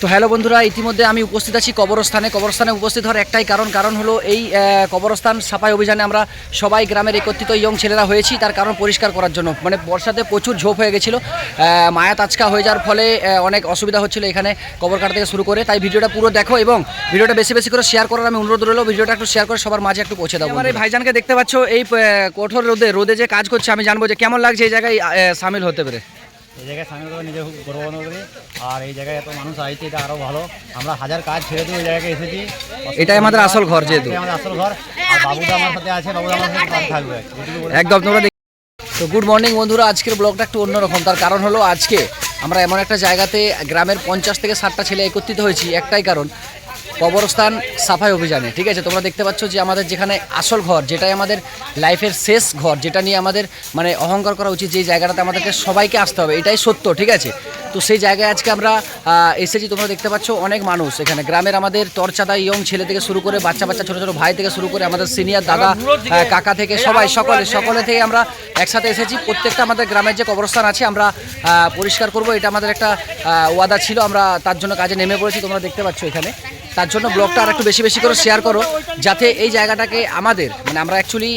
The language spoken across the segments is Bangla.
তো হ্যালো বন্ধুরা ইতিমধ্যে আমি উপস্থিত আছি কবরস্থানে। কবরস্থানে উপস্থিত হওয়ার একটাই কারণ কারণ হলো এই কবরস্থান সাফাই অভিযানে আমরা সবাই গ্রামের একত্রিত ইয়ং ছেলেরা হয়েছি তার কারণ পরিষ্কার করার জন্য। মানে বর্ষাতে প্রচুর ঝোপ হয়ে গেছিল মায়া মায়াত আচকা হয়ে যাওয়ার ফলে অনেক অসুবিধা হচ্ছিল এখানে কবর কাটা থেকে শুরু করে। তাই ভিডিওটা পুরো দেখো এবং ভিডিওটা বেশি বেশি করে শেয়ার করার আমি অনুরোধ রইল ভিডিওটা একটু শেয়ার করে সবার মাঝে একটু পৌঁছে দেবো আমার এই ভাইজানকে দেখতে পাচ্ছ এই কঠোর রোদে রোদে যে কাজ করছে আমি জানব যে কেমন লাগছে এই জায়গায় সামিল হতে পেরে। এই জায়গায় সামিল করে নিজে গর্ব করি। আর এই জায়গায় এত মানুষ আসছে এটা আরও ভালো। আমরা হাজার কাজ ছেড়ে দিয়ে এই জায়গায় এসেছি। এটাই আমাদের আসল ঘর যেহেতু। আমাদের আসল ঘর। আর বাবুদা আমার সাথে আছে বাবুদা আমার সাথে থাকবে। একদম তোমরা তো গুড মর্নিং বন্ধুরা আজকের ব্লগটা একটু অন্যরকম তার কারণ হলো আজকে আমরা এমন একটা জায়গাতে গ্রামের পঞ্চাশ থেকে ষাটটা ছেলে একত্রিত হয়েছি একটাই কারণ। কবরস্থান সাফাই অভিযানে। ঠিক আছে তোমরা দেখতে পাচ্ছ যে আমাদের যেখানে আসল ঘর যেটাই আমাদের লাইফের শেষ ঘর যেটা নিয়ে আমাদের মানে অহংকার করা উচিত যে জায়গাটাতে আমাদেরকে সবাইকে আসতে হবে এটাই সত্য ঠিক আছে? তো সেই জায়গায় আজকে আমরা এসেছি তোমরা দেখতে পাচ্ছ অনেক মানুষ এখানে। গ্রামের আমাদের তরচাদা ইয়ং ছেলে থেকে শুরু করে বাচ্চা বাচ্চা ছোটো ছোটো ভাই থেকে শুরু করে আমাদের সিনিয়র দাদা কাকা থেকে সবাই সকলে সকলে থেকে আমরা একসাথে এসেছি। প্রত্যেকটা আমাদের গ্রামের যে কবরস্থান আছে আমরা পরিষ্কার করব। এটা আমাদের একটা ওয়াদা ছিল আমরা তার জন্য কাজে নেমে পড়েছি তোমরা দেখতে পাচ্ছ এখানে। তার জন্য ব্লগটা আর একটু বেশি বেশি করে শেয়ার করো, যাতে এই জায়গাটাকে আমাদের মানে আমরা অ্যাকচুয়ালি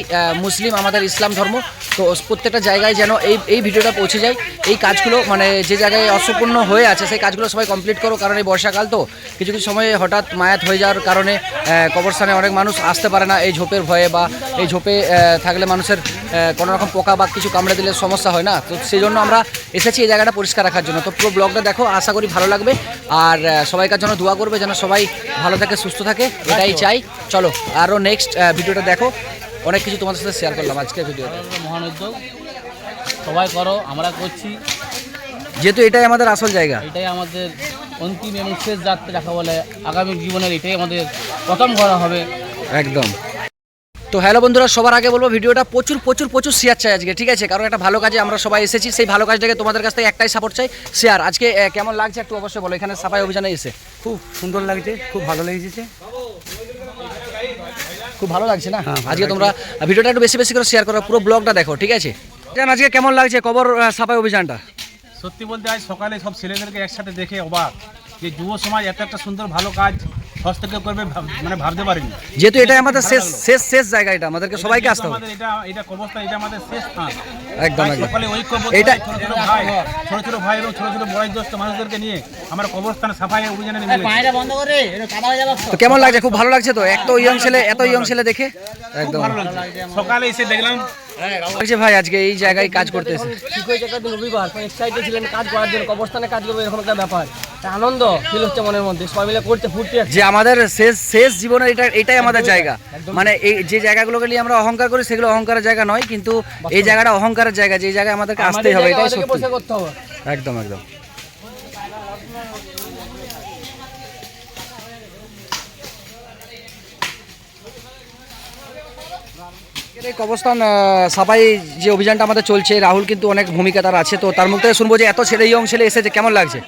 মুসলিম, আমাদের ইসলাম ধর্ম, তো প্রত্যেকটা জায়গায় যেন এই এই ভিডিওটা পৌঁছে যায়। এই কাজগুলো মানে যে জায়গায় অসম্পূর্ণ হয়ে আছে, সেই কাজগুলো সবাই কমপ্লিট করো, কারণ এই বর্ষাকাল তো, কিছু কিছু সময়ে হঠাৎ মায়াত হয়ে যাওয়ার কারণে কবরস্থানে অনেক মানুষ আসতে পারে না এই ঝোপের ভয়ে বা এই ঝোপে থাকলে মানুষের কোনো রকম পোকা বা কিছু কামড়ে দিলে সমস্যা হয় না। তো সেই জন্য আমরা এসেছি এই জায়গাটা পরিষ্কার রাখার জন্য। তো পুরো ব্লগটা দেখো, আশা করি ভালো লাগবে। আর সবাইকার জন্য দোয়া করবে যেন সবাই ভালো থাকে সুস্থ থাকে এটাই চাই। চলো আরও নেক্সট ভিডিওটা দেখো। অনেক কিছু তোমাদের সাথে শেয়ার করলাম আজকের ভিডিওতে। মহান উদ্যোগ সবাই করো আমরা করছি। যেহেতু এটাই আমাদের আসল জায়গা। এটাই আমাদের অন্তিম এবং শেষ যাত্রা দেখা বলে আগামী জীবনের এটাই আমাদের প্রথম ঘর হবে। একদম। তো হ্যালো বন্ধুরা সবার আগে বলব ভিডিওটা প্রচুর প্রচুর প্রচুর শেয়ার চাই আজকে ঠিক আছে? কারণ একটা ভালো কাজে আমরা সবাই এসেছি সেই ভালো কাজটাকে তোমাদের কাছ থেকে একটাই সাপোর্ট চাই শেয়ার আজকে কেমন লাগছে একটু অবশ্যই বলো এখানে সাফাই অভিযানে এসে। খুব সুন্দর লাগছে খুব ভালো লেগেছে। খুব ভালো লাগছে না? আজকে তোমরা ভিডিওটা একটু বেশি বেশি করে শেয়ার করো পুরো ব্লগটা দেখো ঠিক আছে? জান আজকে কেমন লাগছে কবর সাফাই অভিযানটা? সত্যি বলতে আজ সকালে সব ছেলেদেরকে একসাথে দেখে অবাক যে যুব সমাজ এত একটা সুন্দর ভালো কাজ হস্তক্ষেপ করবে মানে ভাবতে পারিনি। যেহেতু এটা আমাদের শেষ শেষ শেষ জায়গা এটা আমাদেরকে সবাইকে আসতে হবে। আমাদের এটা এটা কবরস্থান এটা আমাদের শেষ স্থান। একদম এটা- ছোট ছোট ভাই ছোট ছোট ভাই এবং ছোট ছোট বয়োজ্যেষ্ঠ মানুষদেরকে নিয়ে আমরা কবরস্থানে সাফাই অভিযানে নেমে। বন্ধ করে এটা কাদা হয়ে যাবে তো কেমন লাগছে? খুব ভালো লাগছে তো? এত ইয়ং ছেলে এত ইয়ং ছেলে দেখে? একদম। সকালে এসে দেখলাম। লাগছে ভাই আজকে এই জায়গায় কাজ করতে ঠিক হয়েছে একটা রবিবার এক্সাইটেড ছিলেন কাজ করার জন্য কবরস্থানে কাজ করব এরকম একটা ব্যাপার আনন্দ ফিল হচ্ছে মনের মধ্যে সবাই মিলে করতে ফুটতে যে আমাদের শেষ শেষ জীবনের এটা এটাই আমাদের জায়গা। মানে এই যে জায়গাগুলোকে নিয়ে আমরা অহংকার করি সেগুলো অহংকারের জায়গা নয় কিন্তু এই জায়গাটা অহংকারের জায়গা যে জায়গায় আমাদেরকে আসতেই হবে এটাই সত্যি। করতে হবে। একদম একদম। এই অবস্থান সাফাই যে অভিযানটা আমাদের চলছে, রাহুল কিন্তু অনেক ভূমিকা তার আছে, তো তার মুখ থেকে শুনব যে এত ছেলে, ইয়ং ছেলে এসেছে, কেমন লাগছে?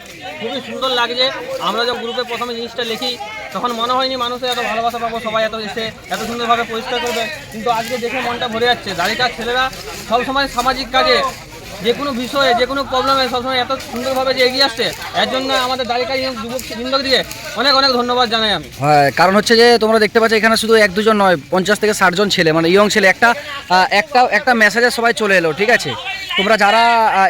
খুবই সুন্দর লাগছে। আমরা যখন গ্রুপে প্রথমে জিনিসটা লিখি, তখন মনে হয়নি মানুষের এত ভালোবাসা পাবো, সবাই এত এসে এত সুন্দরভাবে পরিষ্কার করবে। কিন্তু আজকে দেখে মনটা ভরে যাচ্ছে। দাঁড়িয়ে ছেলেরা সবসময় সামাজিক কাজে যে কোনো বিষয়ে যে কোনো প্রবলেমে সবসময় এত সুন্দরভাবে যে এগিয়ে আসছে এর জন্য আমাদের দাঁড়িকার যুবক বৃন্দকদিকে অনেক অনেক ধন্যবাদ জানাই আমি। হ্যাঁ কারণ হচ্ছে যে তোমরা দেখতে পাচ্ছ এখানে শুধু এক দুজন নয় পঞ্চাশ থেকে ষাটজন ছেলে মানে ইয়ং ছেলে। একটা একটা একটা মেসেজে সবাই চলে এলো ঠিক আছে? তোমরা যারা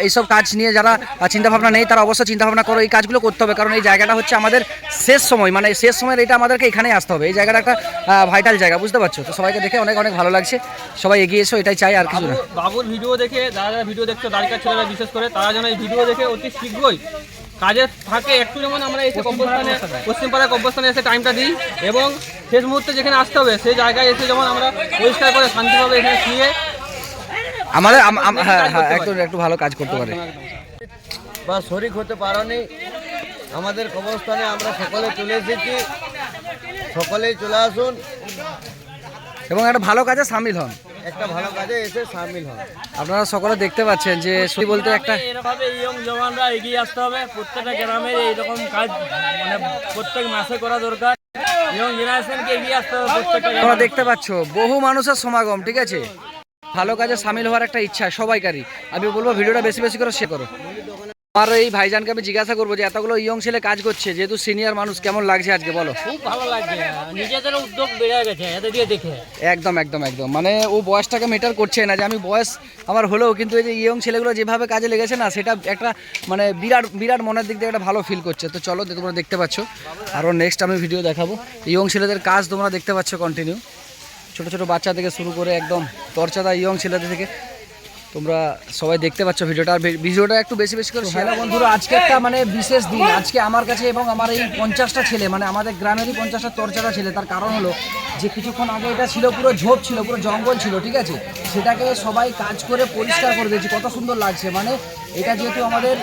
এইসব কাজ নিয়ে যারা চিন্তাভাবনা নেই তারা অবশ্যই চিন্তাভাবনা করো এই কাজগুলো করতে হবে। কারণ এই জায়গাটা হচ্ছে আমাদের শেষ সময় মানে শেষ সময়ের এটা আমাদেরকে এখানেই আসতে হবে। এই জায়গাটা একটা ভাইটাল জায়গা বুঝতে পারছ? তো সবাইকে দেখে অনেক অনেক ভালো লাগছে। সবাই এগিয়ে এসো এটাই চাই আর কিছু না। বাবুর ভিডিও দেখে যারা ভিডিও দেখছ দাঁড়িকার ছেলেরা বিশেষ করে তারা যেন এই ভিডিও দেখে অতি শীঘ্রই কাজের থাকে। একটু যেমন আমরা এসে কব্বস্থানে পশ্চিমপাড়া কব্বস্থানে এসে টাইমটা দিই এবং শেষ মুহূর্তে যেখানে আসতে হবে সেই জায়গায় এসে যেমন আমরা পরিষ্কার করে শান্তিভাবে এখানে শুয়ে আমাদের আম- আম- হ্যাঁ হ্যাঁ একটু একটু ভালো কাজ করতে পারে। বা শরিক হতে পারোনি। আমাদের কবরস্থানে আমরা সকলে চলে এসেছি। সকলেই চলে আসুন। এবং একটা ভালো কাজে সামিল হন। একটা ভালো কাজে এসে সামিল হন। আপনারা সকলে দেখতে পাচ্ছেন যে সত্যি বলতে একটা এরকমভাবে ইয়ং জওয়ানরা এগিয়ে আসতে হবে। প্রত্যেকটা গ্রামের এইরকম কাজ মানে প্রত্যেক মাসে করা দরকার। ইয়ং জেনারেশনকে এগিয়ে আসতে হবে প্রত্যেকটা তোমরা দেখতে পাচ্ছ বহু মানুষের সমাগম ঠিক আছে? ভালো কাজে সামিল হওয়ার একটা ইচ্ছা সবাইকারই। আমি বলব ভিডিওটা বেশি বেশি করে শেয়ার করো। আমার এই ভাইজানকে আমি জিজ্ঞাসা করব যে এতগুলো ইয়ং ছেলে কাজ করছে যেহেতু সিনিয়র মানুষ কেমন লাগছে আজকে বলো? খুব ভালো লাগছে। নিজেদের উদ্যোগ বেড়ে গেছে এদের দিয়ে দেখে। একদম একদম একদম। মানে ও বয়সটাকে মেটার করছে না যে আমি বয়স আমার হলেও কিন্তু এই যে ইয়ং ছেলেগুলো যেভাবে কাজে লেগেছে না সেটা একটা মানে বিরাট বিরাট মনের দিক থেকে একটা ভালো ফিল করছে। তো চলো তোমরা দেখতে পাচ্ছ। আরও নেক্সট আমি ভিডিও দেখাবো। ইয়ং ছেলেদের কাজ তোমরা দেখতে পাচ্ছ কন্টিনিউ ছোট ছোট বাচ্চা থেকে শুরু করে একদম তরচাদা ইয়ং ছেলেদের থেকে। তোমরা সবাই দেখতে পাচ্ছ ভিডিওটা। আর ভিডিওটা একটু বেশি বেশি করে হ্যালো বন্ধুরা আজকে একটা মানে বিশেষ দিন। আজকে আমার কাছে এবং আমার এই পঞ্চাশটা ছেলে মানে আমাদের গ্রামেরই পঞ্চাশটা তরচাটা ছেলে তার কারণ হলো যে কিছুক্ষণ আগে এটা ছিল পুরো ঝোপ ছিল পুরো জঙ্গল ছিল ঠিক আছে? সেটাকে সবাই কাজ করে পরিষ্কার করে দিয়েছি কত সুন্দর লাগছে। মানে এটা যেহেতু আমাদের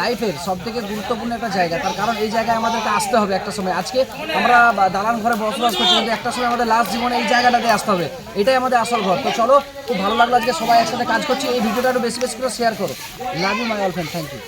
লাইফের সব থেকে গুরুত্বপূর্ণ একটা জায়গা, তার কারণ এই জায়গায় আমাদেরকে আসতে হবে একটা সময়। আজকে আমরা দালান ঘরে বসবাস করছি, কিন্তু একটা সময় আমাদের লাস্ট জীবনে এই জায়গাটাতে আসতে হবে। এটাই আমাদের আসল ঘর। তো চলো, খুব ভালো লাগল আজকে সবাই একসাথে কাজ করছি। এই ভিডিওটা একটু বেশি বেশি করে শেয়ার করো। Love you my all thank you